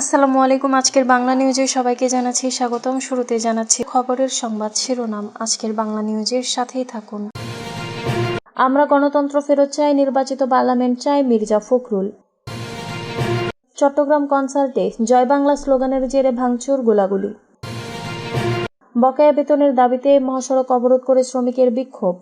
আসসালামু আলাইকুম, আজকের বাংলা নিউজে সবাইকে জানাচ্ছি স্বাগতম। শুরুতে জানাচ্ছি খবরের সংবাদ শিরোনাম। আজকের বাংলা নিউজের সাথেই থাকুন। আমরা গণতন্ত্র ফেরত চাই, নির্বাচিত পার্লামেন্ট চাই, মির্জা ফখরুল। চট্টগ্রাম কনসার্টে জয় বাংলা স্লোগানের জেরে ভাঙচুর গোলাগুলি। বকেয়া বেতনের দাবিতে মহাসড়ক অবরোধ করে শ্রমিকের বিক্ষোভ।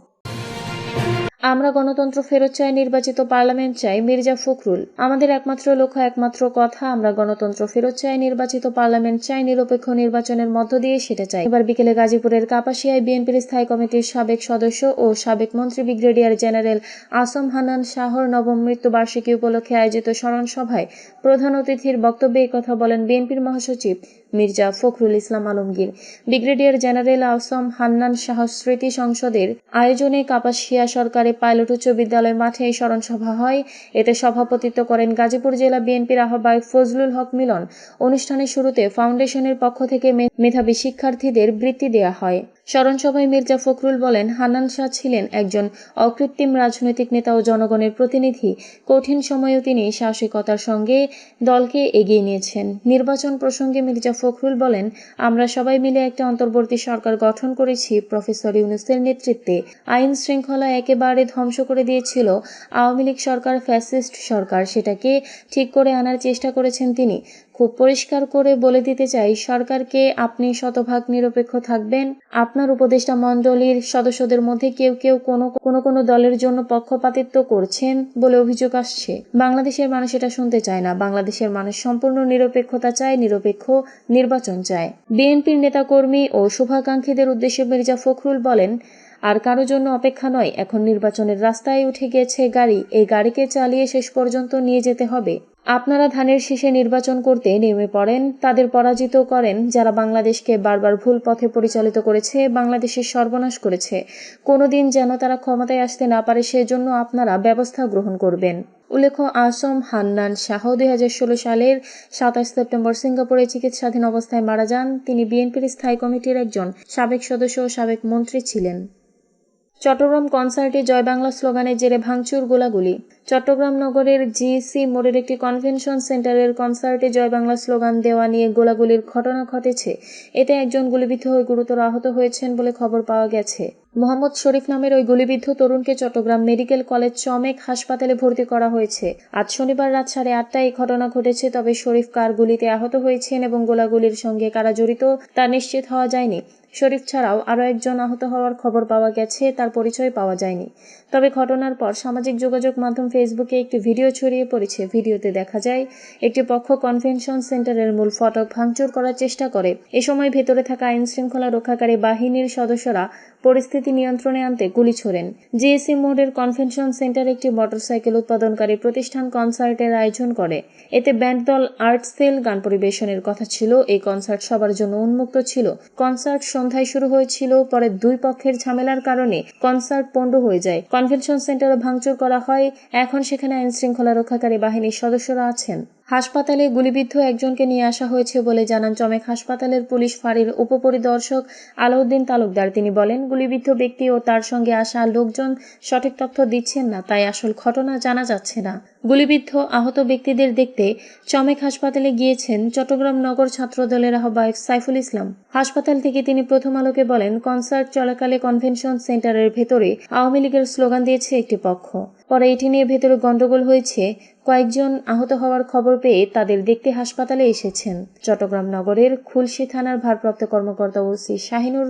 আমরা গণতন্ত্র ফেরত চাই, নির্বাচিত পার্লামেন্ট চাই, মির্জা ফখরুল। আমাদের একমাত্র লক্ষ্য একমাত্র কথা, আমরা গণতন্ত্র ফেরত চাই, নির্বাচিত পার্লামেন্ট চাই, নিরপেক্ষ নির্বাচনের মধ্য দিয়ে সেটা চাই। এবার বিকেলে গাজীপুরের কাপাসিয়ায় বিএনপির স্থায়ী কমিটির সাবেক সদস্য ও সাবেক মন্ত্রী ব্রিগেডিয়ার জেনারেল আসম হানান শাহর নবম মৃত্যুবার্ষিকী উপলক্ষে আয়োজিত স্মরণ সভায় প্রধান অতিথির বক্তব্যে কথা বলেন বিএনপির মহাসচিব। মির্জা ফখরুল ইসলাম আলমগীর। ব্রিগেডিয়ার জেনারেল আসম হান্নান শাহ স্মৃতি সংসদের আয়োজনে কাপাসিয়া সরকারি পাইলট উচ্চ বিদ্যালয় মাঠে স্মরণ সভা হয়। এতে সভাপতিত্ব করেন গাজীপুর জেলা বিএনপির আহ্বায়ক ফজলুল হক মিলন। অনুষ্ঠানের শুরুতে ফাউন্ডেশনের পক্ষ থেকে মেধাবী শিক্ষার্থীদের বৃত্তি দেয়া হয়। স্মরণ সভায় মির্জা ফখরুল বলেন, হান্নান শাহ ছিলেন একজন অকৃত্রিম রাজনৈতিক নেতা ও জনগণের প্রতিনিধি। কঠিন সময়েও তিনি সাহসিকতার সঙ্গে দলকে এগিয়ে নিয়েছেন। নির্বাচন প্রসঙ্গে মির্জা ফখরুল বলেন, আমরা সবাই মিলে একটা অন্তর্বর্তী সরকার গঠন করেছি। প্রফেসর ইউনুসের নেতৃত্বে আইন শৃঙ্খলা একেবারে ধ্বংস করে দিয়েছিল আওয়ামী লীগ সরকার, ফ্যাসিস্ট সরকার। সেটাকে ঠিক করে আনার চেষ্টা করেছেন তিনি। খুব পরিষ্কার করে বলে দিতে চাই, সরকারকে আপনি শতভাগ নিরপেক্ষ থাকবেন। আপনার উপদেষ্টা মণ্ডলীর সদস্যদের মধ্যে কেউ কেউ কোনো কোনো দলের জন্য পক্ষপাতিত্ব করছেন বলে অভিযোগ আসছে। বাংলাদেশের মানুষ এটা শুনতে চায় না। বাংলাদেশের মানুষ সম্পূর্ণ নিরপেক্ষতা চায়, নিরপেক্ষ নির্বাচন চায়। বিএনপির নেতাকর্মী ও শুভাকাঙ্ক্ষীদের উদ্দেশ্যে মির্জা ফখরুল বলেন, আর কারও জন্য অপেক্ষা নয়, এখন নির্বাচনের রাস্তায় উঠে গেছে গাড়ি। এই গাড়িকে চালিয়ে শেষ পর্যন্ত নিয়ে যেতে হবে। আপনারা ধানের শীষে নির্বাচন করতে নেমে পড়েন, তাদের পরাজিত করেন যারা বাংলাদেশকে বারবার ভুল পথে পরিচালিত করেছে বাংলাদেশের সর্বনাশ করেছে। কোনোদিন যেন তারা ক্ষমতায় আসতে না পারে, সেজন্য আপনারা ব্যবস্থা গ্রহণ করবেন। উল্লেখ্য, আসম হান্নান শাহ দুই হাজার ষোলো সালের সাতাশ সেপ্টেম্বর সিঙ্গাপুরে চিকিৎসাধীন অবস্থায় মারা যান। তিনি বিএনপির স্থায়ী কমিটির একজন সাবেক সদস্য ও সাবেক মন্ত্রী ছিলেন। চট্টগ্রাম কনসার্টে জয় বাংলা স্লোগানের জেরে ভাঙচুর গোলাগুলি। চট্টগ্রাম নগরের জিসি মোড়ের একটি কনভেনশন সেন্টারের কনসার্টে জয় বাংলা স্লোগান দেওয়া নিয়ে গোলাগুলির ঘটনা ঘটেছে। এতে একজন গুলিবিদ্ধ হয়ে গুরুতর আহত হয়েছেন বলে খবর পাওয়া গেছে। মোহাম্মদ শরীফ নামের ওই গুলিবিদ্ধ তরুণকে চট্টগ্রাম মেডিকেল কলেজ চমেক হাসপাতালে ভর্তি করা হয়েছে। আজ শনিবার রাত সাড়ে আটটায় এই ঘটনা ঘটেছে, তবে শরীফ কার গুলিতে আহত হয়েছেন এবং গোলাগুলির সঙ্গে কারা জড়িত তা নিশ্চিত হওয়া যায়নি। শরীফ ছাড়াও আরও একজন আহত হওয়ার খবর পাওয়া গেছে, তার পরিচয় পাওয়া যায়নি। তবে ঘটনার পর সামাজিক যোগাযোগ মাধ্যম ফেসবুকে একটি ভিডিও ছড়িয়ে পড়েছে। ভিডিওতে দেখা যায়, একটি পক্ষ কনভেনশন সেন্টারের মূল ফটক ভাঙচুর করার চেষ্টা করে। এ সময় ভেতরে থাকা আইনশৃঙ্খলা রক্ষাকারী বাহিনীর সদস্যরা পরিস্থিতি নিয়ন্ত্রণে আনতে গুলি ছোড়েন। জিএসি মোডের কনভেনশন সেন্টার একটি মোটরসাইকেল উৎপাদনকারী প্রতিষ্ঠান কনসার্টের আয়োজন করে। এতে ব্যান্ড দল আর্ট সেল গান পরিবেশনের কথা ছিল। এই কনসার্ট সবার জন্য উন্মুক্ত ছিল। কনসার্ট সন্ধ্যায় শুরু হয়েছিল, পরে দুই পক্ষের ঝামেলার কারণে কনসার্ট পণ্ড হয়ে যায়। কনভেনশন সেন্টারে ভাঙচুর করা হয়। এখন সেখানে আইন শৃঙ্খলা রক্ষাকারী বাহিনীর সদস্যরা আছেন। হাসপাতালে গুলিবিদ্ধ একজনকে নিয়ে আসা হয়েছে বলে জানান চমেক হাসপাতালের পুলিশ ফাঁড়ির উপপরিদর্শক আলাউদ্দিন তালুকদার। তিনি বলেন, গুলিবিদ্ধ ব্যক্তি ও তার সঙ্গে আসা লোকজন সঠিক তথ্য দিচ্ছেন না, তাই আসল ঘটনা জানা যাচ্ছে না। গুলিবিদ্ধ আহত ব্যক্তিদের দেখতে চমেক হাসপাতালে গিয়েছেন চট্টগ্রাম নগর ছাত্র দলের আহ্বায়ক সাইফুল ইসলাম। হাসপাতাল থেকে তিনি প্রথম আলোকে বলেন, কনসার্ট চলাকালে কনভেনশন সেন্টারের ভেতরে আওয়ামী লীগের স্লোগান দিয়েছে একটি পক্ষ। পরে এটি নিয়ে ভেতরে গণ্ডগোল হয়েছে। কয়েকজন আহত হওয়ার খবর পেয়ে তাদের দেখতে হাসপাতালে এসেছেন। চট্টগ্রাম নগরের খুলশি থানার ভারপ্রাপ্ত কর্মকর্তা ওসি শাহিনুর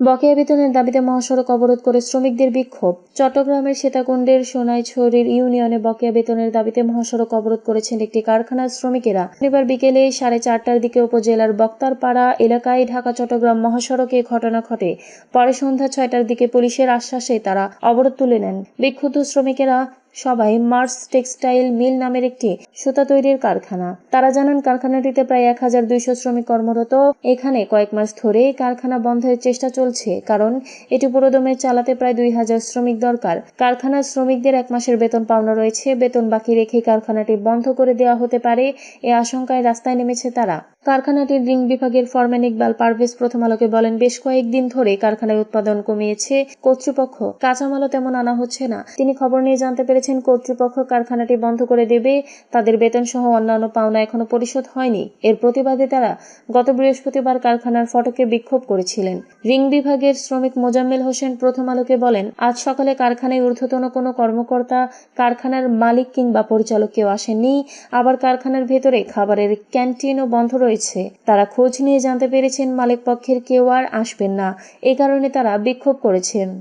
বকেয়া বেতনের দাবিতে মহাসড়ক অবরোধ করে শ্রমিকদের বিক্ষোভ। চট্টগ্রামের সীতাকুণ্ডের সোনাইছড়ির ইউনিয়নে বকেয়া বেতনের দাবিতে মহাসড়ক অবরোধ করেছেন একটি কারখানার শ্রমিকেরা। শনিবার বিকেলে সাড়ে চারটার দিকে উপজেলার বক্তারপাড়া এলাকায় ঢাকা চট্টগ্রাম মহাসড়কে ঘটনা ঘটে। পরে সন্ধ্যা ছয়টার দিকে পুলিশের আশ্বাসে তারা অবরোধ তুলে নেন। বিক্ষুব্ধ শ্রমিকেরা সবাই মার্স টেক্সটাইল মিল নামের একটি সুতা তৈরির কারখানা। তারা জানান, কারখানাটিতে প্রায় এক হাজার দুইশো শ্রমিক কর্মরত। এখানে কয়েক মাস ধরে কারখানা বন্ধের চেষ্টা চলছে, কারণ এটি পুরোদমে চালাতে প্রায় দুই হাজার শ্রমিক দরকার। কারখানার শ্রমিকদের এক মাসের বেতন পাওনা রয়েছে। বেতন বাকি রেখে কারখানাটি বন্ধ করে দেওয়া হতে পারে। এ আশঙ্কায় রাস্তায় নেমেছে তারা। কারখানাটির রিং বিভাগের ফরম্যান ইকবাল পারভেজ প্রথম আলোকে বলেন, বেশ কয়েকদিন ধরে কারখানায় উৎপাদন কমিয়েছে কর্তৃপক্ষ। কাঁচামালও তেমন আনা হচ্ছে না। তিনি খবর নিয়ে জানতে পেরেছেন, কর্তৃপক্ষ কারখানাটি বন্ধ করে দেবে। তাদের বেতন সহ অন্যান্য পাওনা এখনও পরিশোধ হয়নি। এর প্রতিবাদে তারা গত বৃহস্পতিবার কারখানার ফটকে বিক্ষোভ করেছিলেন। রিং বিভাগের শ্রমিক মোজাম্মেল হোসেন প্রথম আলোকে বলেন, আজ সকালে কারখানায় ঊর্ধ্বতন কোনো কর্মকর্তা কারখানার মালিক কিংবা পরিচালক কেউ আসেননি। আবার কারখানার ভেতরে খাবারের ক্যান্টিনও বন্ধ রয়েছে। তারা খোঁজ নিয়ে জানতে পেরেছেন মালিক পক্ষের কেউ আর আসবেন না। এ কারণে তারা বিক্ষোভ করেছেন।